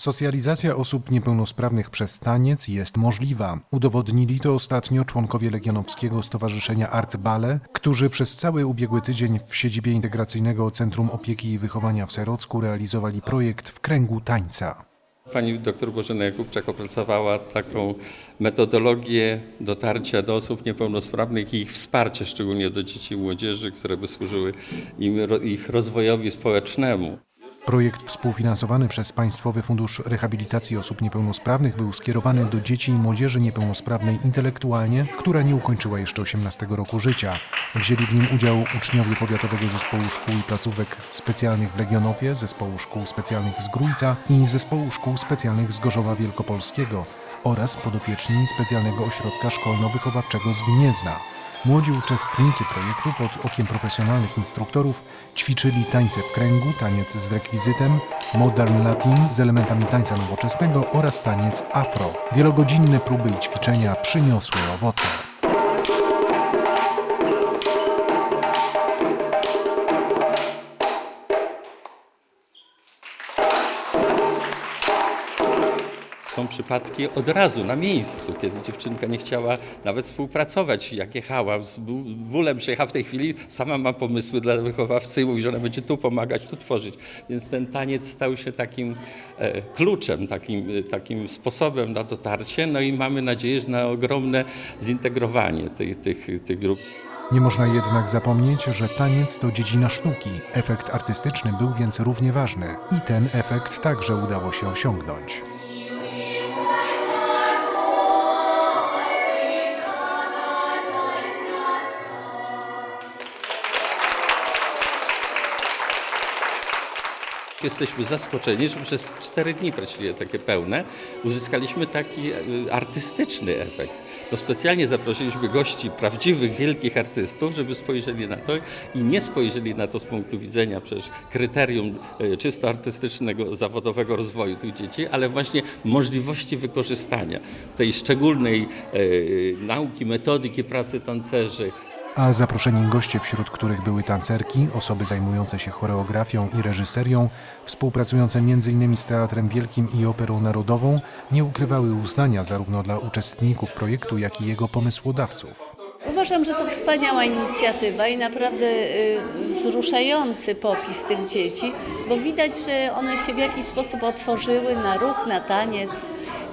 Socjalizacja osób niepełnosprawnych przez taniec jest możliwa. Udowodnili to ostatnio członkowie Legionowskiego Stowarzyszenia Art Ballet, którzy przez cały ubiegły tydzień w siedzibie Integracyjnego Centrum Opieki i Wychowania w Serocku realizowali projekt w kręgu tańca. Pani doktor Bożena Jakubczak opracowała taką metodologię dotarcia do osób niepełnosprawnych i ich wsparcie, szczególnie do dzieci i młodzieży, które by służyły im, ich rozwojowi społecznemu. Projekt współfinansowany przez Państwowy Fundusz Rehabilitacji Osób Niepełnosprawnych był skierowany do dzieci i młodzieży niepełnosprawnej intelektualnie, która nie ukończyła jeszcze 18 roku życia. Wzięli w nim udział uczniowie Powiatowego Zespołu Szkół i Placówek Specjalnych w Legionowie, Zespołu Szkół Specjalnych z Grójca i Zespołu Szkół Specjalnych z Gorzowa Wielkopolskiego oraz podopieczni Specjalnego Ośrodka Szkolno-Wychowawczego z Gniezna. Młodzi uczestnicy projektu pod okiem profesjonalnych instruktorów ćwiczyli tańce w kręgu, taniec z rekwizytem, modern latin z elementami tańca nowoczesnego oraz taniec afro. Wielogodzinne próby i ćwiczenia przyniosły owoce. Są przypadki od razu, na miejscu, kiedy dziewczynka nie chciała nawet współpracować, jak jechała, z ból- bólem przyjechała w tej chwili, sama ma pomysły dla wychowawcy i mówi, że ona będzie tu pomagać, tu tworzyć. Więc ten taniec stał się takim e, kluczem, takim, e, takim sposobem na dotarcie, no i mamy nadzieję, że na ogromne zintegrowanie tych, tych, tych grup. Nie można jednak zapomnieć, że taniec to dziedzina sztuki. Efekt artystyczny był więc równie ważny. I ten efekt także udało się osiągnąć. Jesteśmy zaskoczeni, że przez cztery dni właściwie takie pełne uzyskaliśmy taki e, artystyczny efekt. No specjalnie zaprosiliśmy gości, prawdziwych, wielkich artystów, żeby spojrzeli na to i nie spojrzeli na to z punktu widzenia przecież kryterium e, czysto artystycznego, zawodowego rozwoju tych dzieci, ale właśnie możliwości wykorzystania tej szczególnej e, nauki, metodyki pracy tancerzy, A zaproszeni goście, wśród których były tancerki, osoby zajmujące się choreografią i reżyserią, współpracujące m.in. z Teatrem Wielkim i Operą Narodową, nie ukrywały uznania zarówno dla uczestników projektu, jak i jego pomysłodawców. Uważam, że to wspaniała inicjatywa i naprawdę y, wzruszający popis tych dzieci, bo widać, że one się w jakiś sposób otworzyły na ruch, na taniec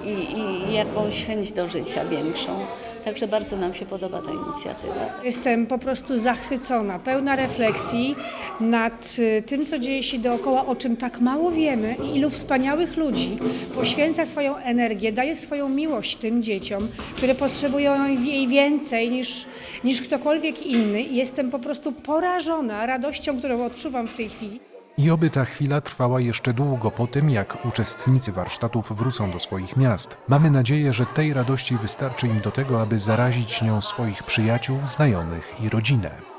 i, i jakąś chęć do życia większą. Także bardzo nam się podoba ta inicjatywa. Jestem po prostu zachwycona, pełna refleksji nad y, tym, co dzieje się dookoła, o czym tak mało wiemy i ilu wspaniałych ludzi poświęca swoją energię, daje swoją miłość tym dzieciom, które potrzebują jej więcej niż, niż ktokolwiek inny. Jestem po prostu porażona radością, którą odczuwam w tej chwili. I oby ta chwila trwała jeszcze długo po tym, jak uczestnicy warsztatów wrócą do swoich miast. Mamy nadzieję, że tej radości wystarczy im do tego, aby zarazić nią swoich przyjaciół, znajomych i rodzinę.